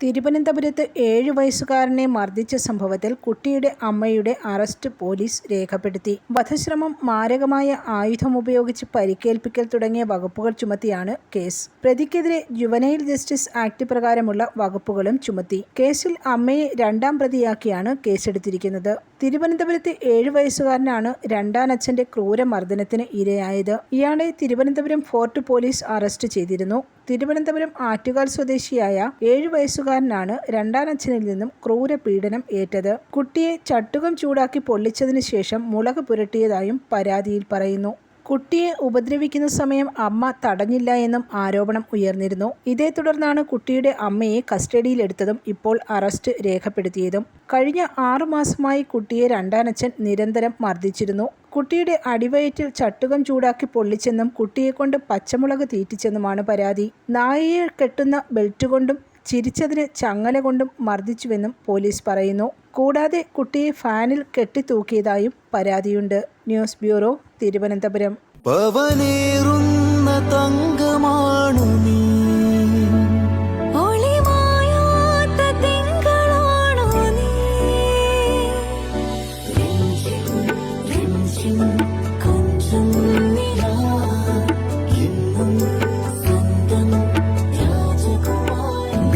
തിരുവനന്തപുരത്ത് ഏഴു വയസ്സുകാരനെ മർദ്ദിച്ച സംഭവത്തിൽ കുട്ടിയുടെ അമ്മയുടെ അറസ്റ്റ് പോലീസ് രേഖപ്പെടുത്തി. വധശ്രമം മാരകമായ ആയുധമുപയോഗിച്ച് പരിക്കേൽപ്പിക്കൽ തുടങ്ങിയ വകുപ്പുകൾ ചുമത്തിയാണ് കേസ്. പ്രതിക്കെതിരെ ജുവനൈൽ ജസ്റ്റിസ് ആക്ട് പ്രകാരമുള്ള വകുപ്പുകളും ചുമത്തി. കേസിൽ അമ്മയെ രണ്ടാം പ്രതിയാക്കിയാണ് കേസെടുത്തിരിക്കുന്നത്. തിരുവനന്തപുരത്തെ ഏഴു വയസ്സുകാരനാണ് രണ്ടാനച്ഛന്റെ ക്രൂരമർദ്ദനത്തിന് ഇരയായത്. ഇയാളെ തിരുവനന്തപുരം ഫോർട്ട് പോലീസ് അറസ്റ്റ് ചെയ്തിരുന്നു. തിരുവനന്തപുരം ആറ്റുകാൽ സ്വദേശിയായ ഏഴു വയസ്സുകാരനാണ് രണ്ടാനച്ഛനിൽ നിന്നും ക്രൂര പീഡനം ഏറ്റത്. കുട്ടിയെ ചട്ടുകം ചൂടാക്കി പൊള്ളിച്ചതിന് ശേഷം മുളക് പുരട്ടിയതായും പരാതിയിൽ പറയുന്നു. കുട്ടിയെ ഉപദ്രവിക്കുന്ന സമയം അമ്മ തടഞ്ഞില്ല എന്നും ആരോപണം ഉയർന്നിരുന്നു. ഇതേ തുടർന്നാണ് കുട്ടിയുടെ അമ്മയെ കസ്റ്റഡിയിലെടുത്തതും ഇപ്പോൾ അറസ്റ്റ് രേഖപ്പെടുത്തിയതും. കഴിഞ്ഞ ആറുമാസമായി കുട്ടിയെ രണ്ടാനച്ഛൻ നിരന്തരം മർദ്ദിച്ചിരുന്നു. കുട്ടിയുടെ അടിവയറ്റിൽ ചട്ടുകം ചൂടാക്കി പൊള്ളിച്ചെന്നും കുട്ടിയെക്കൊണ്ട് പച്ചമുളക് തീറ്റിച്ചെന്നുമാണ് പരാതി. നായയെ കെട്ടുന്ന ബെൽറ്റ് കൊണ്ടും ചിരിച്ചതിന് ചങ്ങല കൊണ്ടും മർദ്ദിച്ചുവെന്നും പോലീസ് പറയുന്നു. കൂടാതെ കുട്ടിയെ ഫാനിൽ കെട്ടിത്തൂക്കിയതായും പരാതിയുണ്ട്. News bureau Thiruvananthapuram. രാജകുമാരി